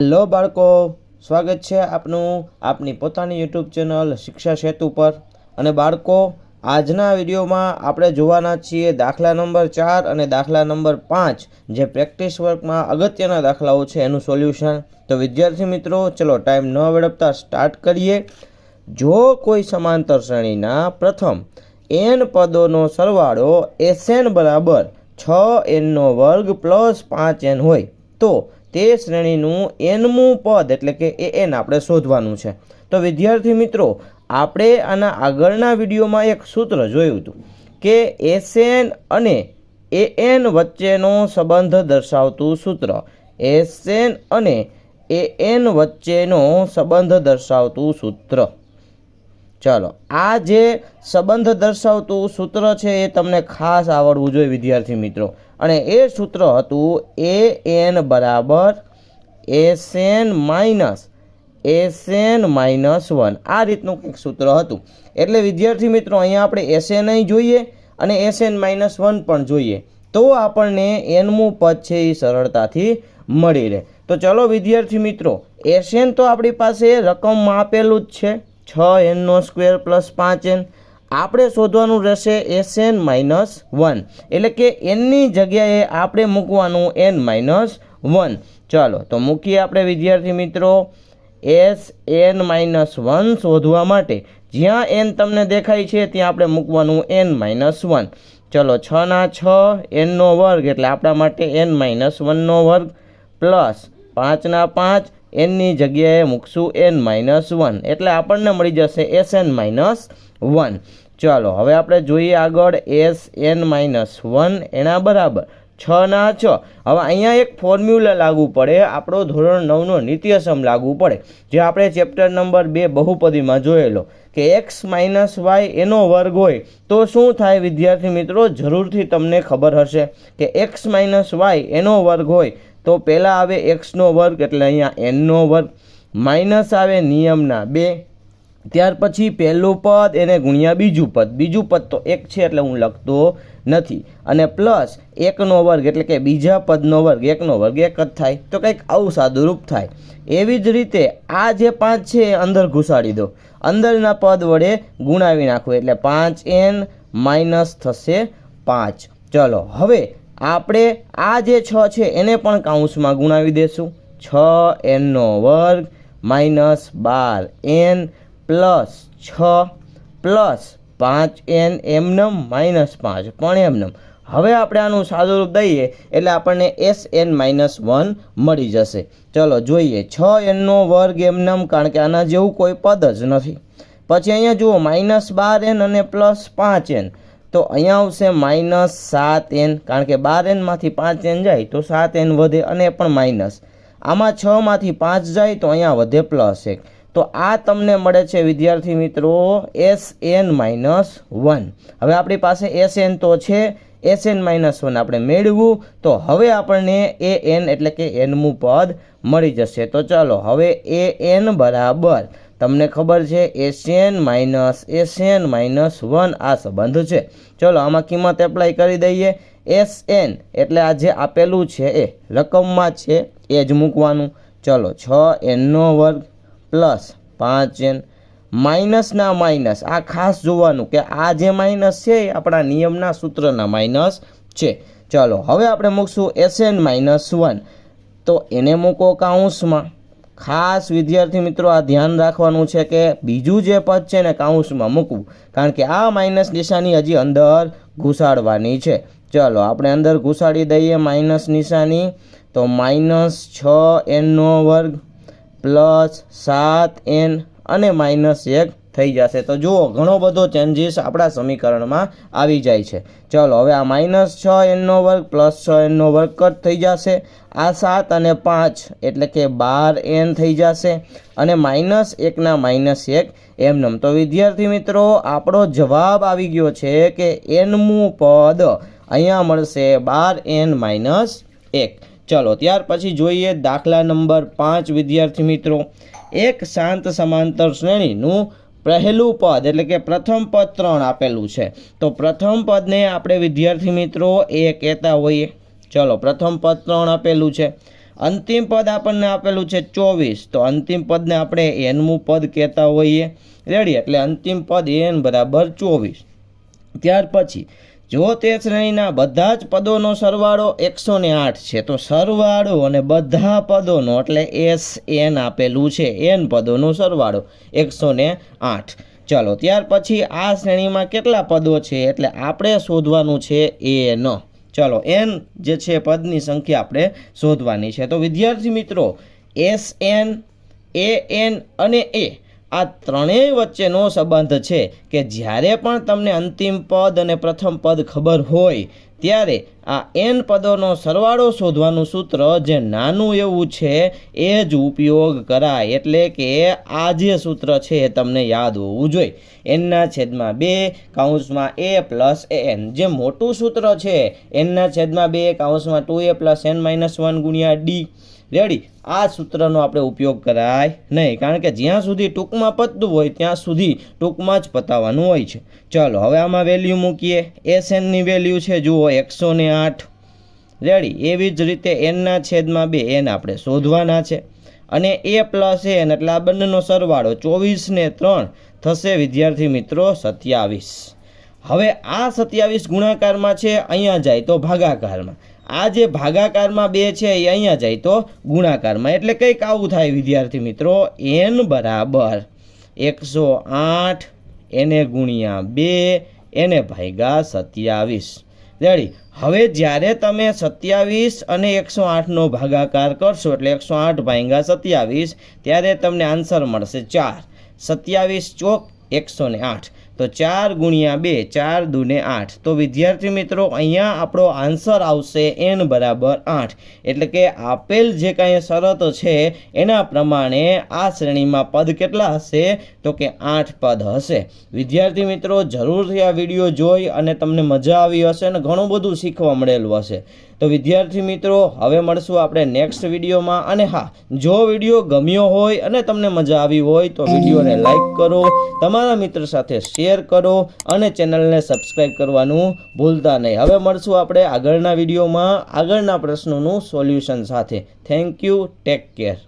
Hello બાળકો, સ્વાગત છે આપનું આપની પોતાની યુટ્યુબ ચેનલ શિક્ષા સેતુ પર. અને બાળકો, આજના વિડીયોમાં આપણે જોવાના છીએ દાખલા નંબર ચાર અને દાખલા નંબર પાંચ, જે પ્રેક્ટિસ વર્કમાં અગત્યના દાખલાઓ છે એનું સોલ્યુશન. તો વિદ્યાર્થી મિત્રો, ચલો ટાઈમ ન વેડપતા સ્ટાર્ટ કરીએ. જો કોઈ સમાંતર શ્રેણીના પ્રથમ, એન પદોનો સરવાળો એસએન બરાબર છ એનનો વર્ગ પ્લસ પાંચ એન હોય, તો તે શ્રેણીનું એનમું પદ એટલે કે એ એન આપણે શોધવાનું છે. તો વિદ્યાર્થી મિત્રો, આપણે આના આગળના વિડીયોમાં એક સૂત્ર જોયું હતું કે એસએન અને એ એન વચ્ચેનો સંબંધ દર્શાવતું સૂત્ર. એસએન અને એ એન વચ્ચેનો સંબંધ દર્શાવતું સૂત્ર. ચાલો, આ જે સંબંધ દર્શાવતું સૂત્ર છે એ તમને ખાસ આવડવું જોઈએ વિદ્યાર્થી મિત્રો. અને એ સૂત્ર હતું એ એન બરાબર SN minus SN minus one. આ રીતનું કંઈક સૂત્ર હતું. એટલે વિદ્યાર્થી મિત્રો, અહીંયા આપણે એસએન જોઈએ અને એસએન માઇનસ વન પણ જોઈએ. તો આપણને એનમું પદ છે એ સરળતાથી મળી રહે. તો ચલો વિદ્યાર્થી મિત્રો એસએન તો આપણી પાસે રકમમાં આપેલું જ છે. છ એનનો સ્ક્વેર પ્લસ પાંચ એન આપણે શોધવાનું રહેશે એસ એન માઇનસ વન. એટલે કે એનની જગ્યાએ આપણે મૂકવાનું એન માઇનસ વન. ચાલો, તો મૂકીએ આપણે વિદ્યાર્થી મિત્રો એસ એન માઇનસ વન શોધવા માટે. જ્યાં એન તમને દેખાય છે, ત્યાં આપણે મૂકવાનું એન માઇનસ વન. ચલો, છ ના છ એનનો વર્ગ, એટલે આપણા માટે એન માઇનસ વનનો વર્ગ પ્લસ પાંચના પાંચ, એનની જગ્યાએ મૂકશું એન માઇનસ વન. એટલે આપણને મળી જશે એસ એન માઇનસ વન. ચાલો, હવે આપણે જોઈએ આગળ એસ, એન માઇનસ વન, એના બરાબર. છ ના છ. હવે અહીંયા એક ફોર્મ્યુલા લાગુ પડે. આપણો ધોરણ નવનો નિત્યસમ લાગુ પડે. જે આપણે ચેપ્ટર નંબર બે બહુપદીમાં જોયેલો કે એક્સ માઇનસ વાય એનો વર્ગ હોય તો શું થાય? વિદ્યાર્થી મિત્રો, જરૂરથી તમને ખબર હશે કે એક્સ માઇનસ વાય એનો વર્ગ હોય તો પહેલાં આવે એક્સનો વર્ગ એટલે અહીંયા એનનો વર્ગ. માઇનસ આવે નિયમના બે. ત્યાર પછી પહેલું પદ, એને ગુણ્યા બીજું પદ. બીજું પદ તો એક છે એટલે હું લખતો નથી. અને પ્લસ એકનો વર્ગ એટલે કે બીજા પદનો વર્ગ, એકનો વર્ગ એક જ થાય. તો કંઈક આવું સાદુરૂપ થાય. એવી જ રીતે આ જે પાંચ છે એ અંદર ઘુસાડી દો. અંદરના પદ વડે ગુણાવી નાખો એટલે પાંચ એન માઇનસ થશે પાંચ. ચલો, હવે આપણે આ જે છ છે એને પણ કાઉન્સમાં ગુણાવી દેશું. છ એનનો વર્ગ માઇનસ બાર એન પ્લસ છ પ્લસ પાંચ એન એમનમ માઇનસ પાંચ, પણ એમનમ હવે આપણે આનું સાદું રૂપ દઈએ એટલે આપણને એસ એન માઇનસ વન મળી જશે. ચલો જોઈએ, છ એનનો વર્ગ એમનમ કારણ કે આના જેવું કોઈ પદ જ નથી. પછી અહીંયા જુઓ, માઇનસ બાર એન અને પ્લસ પાંચ એન. તો અહીંયા આવશે માઇનસ સાત એન, કારણ કે બાર એનમાંથી પાંચ એન જાય તો સાત એન વધે અને પણ માઇનસ. આમાં છમાંથી પાંચ જાય તો અહીંયા વધે પ્લસ એક. તો આ તમને મળે છે, વિદ્યાર્થી મિત્રો એસ એન માઇનસ વન હવે આપણી પાસે એસ એન તો છે એસ એન માઇનસ વન આપણે મેળવવું તો હવે આપણને એ એન એટલે કે એનમું પદ મળી જશે. તો ચાલો, હવે એ એન બરાબર. તમને ખબર છે SN minus SN minus one આ સંબંધ છે. ચલો, આમાં કિંમત એપ્લાય કરી દઈએ. એસ એન એટલે આ જે આપેલું છે એ રકમમાં છે, એ જ મૂકવાનું. ચલો, છ એનનો વર્ગ પ્લસ પાંચ એન. માઇનસના માઇનસ. આ ખાસ જોવાનું કે આ જે માઇનસ છે એ આપણા નિયમના સૂત્રના માઇનસ છે. ચાલો, હવે આપણે મૂકશું એસએન માઇનસ વન. તો એને મૂકો કાઉન્સમાં. ખાસ વિદ્યાર્થી મિત્રો, આ ધ્યાન રાખવાનું છે કે બીજું જે પદ છે ને કાઉન્સમાં મૂકવું. કારણ કે આ માઇનસ નિશાની હજી અંદર ઘૂસાડવાની છે. ચલો, આપણે અંદર ઘૂસાડી દઈએ માઇનસ નિશાની. તો માઇનસ છ એનનો વર્ગ પ્લસ સાત, એન અને માઇનસ એક થઈ જશે. તો જુઓ, ઘણો બધો ચેન્જીસ આપણા સમીકરણમાં આવી જાય છે. ચલો, હવે આ માઇનસ છ એનનો વર્ગ, પ્લસ છ એનનો વર્ગ કટ થઈ જશે. આ સાત અને પાંચ એટલે કે બાર એન થઈ જશે અને માઇનસ એકના માઇનસ એક એમનેમ તો વિદ્યાર્થી મિત્રો, આપણો જવાબ આવી ગયો છે કે એનમું પદ અહીંયા મળશે બાર એન માઇનસ એક. ચલો, ત્યાર પછી જોઈએ દાખલા નંબર પાંચ, વિદ્યાર્થી મિત્રો. એક શાંત સમાંતર શ્રેણીનું પહેલું પદ, એટલે કે પ્રથમ પદ ત્રણ આપેલું છે. તો પ્રથમ પદને આપણે વિદ્યાર્થી મિત્રો એ કહેતા હોઈએ. ચલો, પ્રથમ પદ ત્રણ આપેલું છે. અંતિમ પદ આપણને આપેલું છે ચોવીસ. તો અંતિમ પદને આપણે એનમું પદ કહેતા હોઈએ. રેડી, એટલે અંતિમ પદ એન બરાબર ચોવીસ. ત્યાર પછી જો તે શ્રેણીના બધા જ પદોનો સરવાળો એકસો ને આઠ છે, તો સરવાળો અને બધા પદોનો એટલે એસ એન આપેલું છે, એન પદોનો સરવાળો એકસો ને આઠ. ચલો, ત્યાર પછી આ શ્રેણીમાં કેટલા પદો છે, એટલે આપણે શોધવાનું છે એન. ચલો, એન જે છે પદની સંખ્યા આપણે શોધવાની છે. તો વિદ્યાર્થી મિત્રો, એસ એન, એ એન અને એ આ ત્રણેય વચ્ચેનો સંબંધ છે કે જ્યારે પણ તમને અંતિમ પદ અને પ્રથમ પદ ખબર હોય, ત્યારે આ એન પદોનો સરવાળો શોધવાનું સૂત્ર જે નાનું એવું છે એ જ ઉપયોગ કરાય. એટલે કે આ જે સૂત્ર છે એ તમને યાદ હોવું જોઈએ. એનના છેદમાં બે કાઉન્સમાં એ પ્લસ એન જે મોટું સૂત્ર છે એનના છેદમાં બે કાઉન્સમાં two A plus N minus one ગુણ્યા ડી રેડી. આ સૂત્રનો આપણે ઉપયોગ કરાય નહીં. કારણ કે જ્યાં સુધી ટૂંકમાં પતતું હોય, ત્યાં સુધી ટૂંકમાં જ પતાવવાનું હોય છે. ચલો, હવે આમાં વેલ્યુ મૂકીએ. એસ એનની વેલ્યુ છે, જુઓ, એકસો ને આઠ. રેડી. એવી જ રીતે એનના છેદમાં બે એન આપણે શોધવાના છે. અને એ પ્લસ એન એટલે આ બંનેનો સરવાળો ચોવીસ ને ત્રણ થશે, વિદ્યાર્થી મિત્રો, સત્યાવીસ. હવે આ સત્યાવીસ ગુણાકારમાં છે, અહીંયા જાય તો ભાગાકારમાં. આ જે ભાગાકારમાં બે છે એ અહીંયા જાય તો ગુણાકારમાં. એટલે કંઈક આવું થાય વિદ્યાર્થી મિત્રો. એન બરાબર એકસો આઠ, એને ગુણ્યા બે, એને ભાગ્યા સત્યાવીસ. રેડી? હવે જ્યારે તમે સત્યાવીસ અને એકસો આઠનો ભાગાકાર કરશો, એટલે એકસો આઠ ભાંગા સત્યાવીસ, ત્યારે તમને આન્સર મળશે ચાર. સત્યાવીસ ચોક એકસો ને આઠ. તો ચાર ગુણ્યા બે, ચાર દુને આઠ. તો વિદ્યાર્થી મિત્રો, અહીંયા આપણો આન્સર આવશે એન બરાબર આઠ. એટલે કે આપેલ જે કાંઈ શરતો છે, એના પ્રમાણે આ શ્રેણીમાં પદ કેટલા હશે? તો કે આઠ પદ હશે. વિદ્યાર્થી મિત્રો, જરૂરથી આ વીડિયો જોઈ અને તમને મજા આવી હશે અને ઘણું બધું શીખવા મળેલું હશે. તો વિદ્યાર્થી મિત્રો, હવે મળશું આપણે નેક્સ્ટ વિડીયોમાં. અને હા, જો વીડિયો ગમ્યો હોય અને તમને મજા આવી હોય, તો વિડીયોને લાઈક કરો, તમારા મિત્ર સાથે શેર કરો અને ચેનલને સબસ્ક્રાઈબ કરવાનું ભૂલતા નહીં. હવે મળશું આપણે આગળના વિડીયોમાં આગળના પ્રશ્નોનું સોલ્યુશન સાથે. Thank you take care